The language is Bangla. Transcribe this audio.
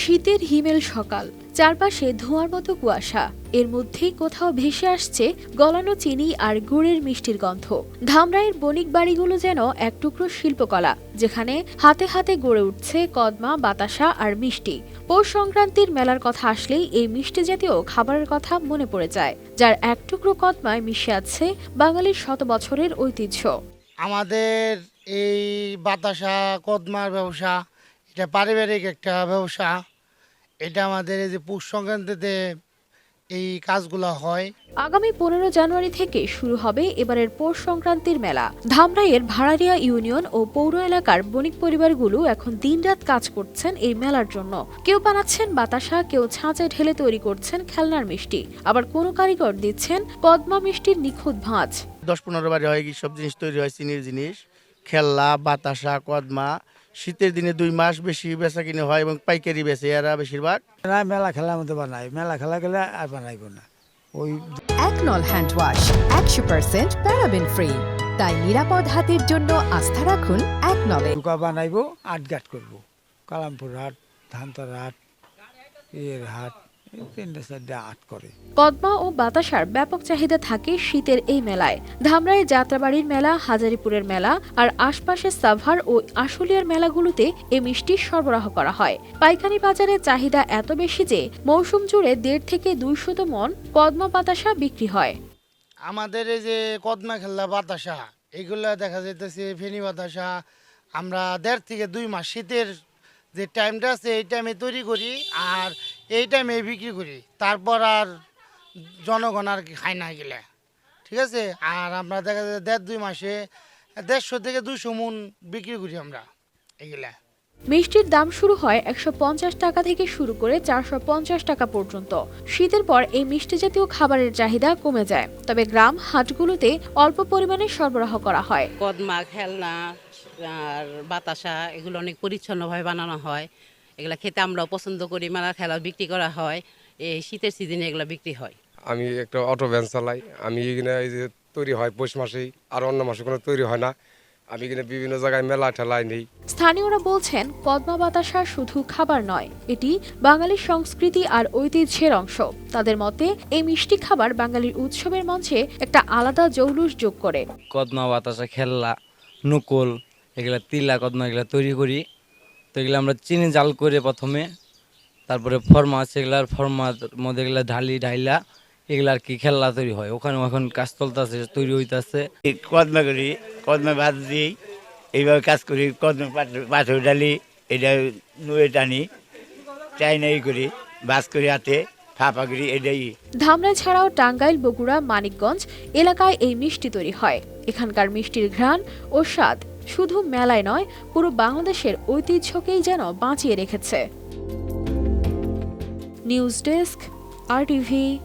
শীতের হিমেল সকাল, চারপাশে ধোঁয়ার মতো কুয়াশা। এর মধ্যেই কোথাও ভেসে আসছে গলানো চিনি আর গুড়ের মিষ্টির গন্ধ। ধামরাইয়ের বণিক বাড়িগুলো যেন এক টুকরো শিল্পকলা, যেখানে হাতে হাতে গড়ে উঠছে কদমা, বাতাসা আর মিষ্টি। পৌষ সংক্রান্তির মেলার কথা আসলেই এই মিষ্টি জাতীয় খাবারের কথা মনে পড়ে যায়, যার এক টুকরো কদমায় মিশে আছে বাঙালির শত বছরের ঐতিহ্য। আমাদের এই বাতাসা, কদমার ব্যবসা এটা পারিবারিক একটা ব্যবসা। এটা আমাদের এই যে পুষ সংক্রান্তিতে এই কাজগুলো হয়। আগামী পনেরো জানুয়ারি থেকে শুরু হবে এবারের পৌষ সংক্রান্তির মেলা। ধামরাইয়ের ভাড়ারিয়া ইউনিয়ন ও পৌর এলাকার বণিক পরিবারগুলো এখন দিনরাত কাজ করছেন এই মেলার জন্য। কেউ বানাচ্ছেন বাতাসা কেউ ছাঁচে ঢেলে তৈরি করছেন খেলনার মিষ্টি। আবার কোনো কারিগর দিচ্ছেন পদ্মা মিষ্টির নিখুঁত ভাঁজ। দশ পনেরো বারে হয় কি সব জিনিস তৈরি হয় চিনির জিনিস খেলনা বাতাসা কদমা শীতের দিনে দুই মাস বেশি বেচা কিনে হয় এবং পাইকারি বেচে এরা বেশিরভাগ। না মেলা খেলার মধ্যে বানাই মেলা খেলা গেলে আর বানাইব না। ওই এক নল হ্যান্ড ওয়াশ একশো পার্সেন্ট প্যারাবেন ফ্রি। তাই নিরাপদ হাতের জন্য আস্থা রাখুন এক নলে। দুকা বানাইব আট গাট করব। কালামপুর হাট ধানতার হাট এর হাট কদমা ও বাতাসার ব্যাপক চাহিদা থাকে শীতের এই মেলায়। ধামরাই যাত্রাবাড়ির মেলা, হাজারিপুরের মেলা আর আশপাশের সাভার ও আশুলিয়ার মেলাগুলোতে এ মিষ্টি সরবরাহ করা হয়। পাইকারি বাজারে চাহিদা এত বেশি যে মৌসুম জুড়ে দেড় থেকে দুইশত মন কদমা বাতাসা বিক্রি হয়। আমাদের এই যে কদমা খেলনা বাতাসা, এগুলো দেখা যাইতেছে ফেনি বাতাসা। আমরা দেড় থেকে দুই মাস শীতের যে টাইমটা আছে, এই টাইমে তৈরি করি। আর এই টাইমে বিক্রি করি। তারপর আর জনগণ আর কি খায় না এগুলা। ঠিক আছে? আর আমরা দেখা যায় দেড় দুই মাসে দেড়শো থেকে দুশো মন বিক্রি করি আমরা এগুলা। মিষ্টির দাম শুরু হয় একশো পঞ্চাশ টাকা থেকে শুরু করে চারশো পঞ্চাশ টাকা পর্যন্ত। শীতের পর এই মিষ্টি জাতীয় খাবারের চাহিদা কমে যায়। তবে গ্রাম হাটগুলোতে অল্প পরিমাণে সরবরাহ করা হয়। কদমা খেলনা আর বাতাসা এগুলো অনেক পরিচ্ছন্নভাবে বানানো হয়। এগুলো খেতে আমরাও পছন্দ করি মেলা খেলা বিক্রি করা হয় এই শীতের সিজনে এগুলো বিক্রি হয়। আমি একটা অটো ভ্যান চালাই আমি এখানে এই যে তৈরি হয় পৌষ মাসেই আর অন্য মাসে কোনো তৈরি হয় না। আমি এখানে বিভিন্ন জায়গায় মেলা ঠেলায় নেই। স্থানীয়রা বলছেন কদমা বাতাসা শুধু খাবার নয় এটি বাঙালির সংস্কৃতি আর ঐতিহ্যের অংশ। তাদের মতে এই মিষ্টি খাবার বাঙালির উৎসবের মঞ্চে একটা আলাদা জৌলুস যোগ করে। কদমা বাতাসা খেললা নকল এগুলা তিলা কদমা এগুলা তৈরি করি। তো এগুলো আমরা চিনি জাল করে প্রথমে তারপরে ফর্মা আছে এগুলার ফর্মার মধ্যে এগুলা ঢালি ঢাইলা এগুলা আর কি খেলনা তৈরি হয়। ওখানে এখন কাজ চলতেছে তৈরি হইতাছে। কদমা করি কদমা ভাত দিই এইভাবে কাজ করি কদমা পাথর- ডালি এটা নুয়ে টানি চাইনাই করি বাস করি হাতে এটাই। ধামরা ছাড়াও টাঙ্গাইল বগুড়া মানিকগঞ্জ এলাকায় এই মিষ্টি তৈরি হয়। এখানকার মিষ্টির ঘ্রাণ ও স্বাদ শুধু মেলায় নয় পুরো বাংলাদেশের ঐতিহ্যকেই যেন বাঁচিয়ে রেখেছে। News desk R TV.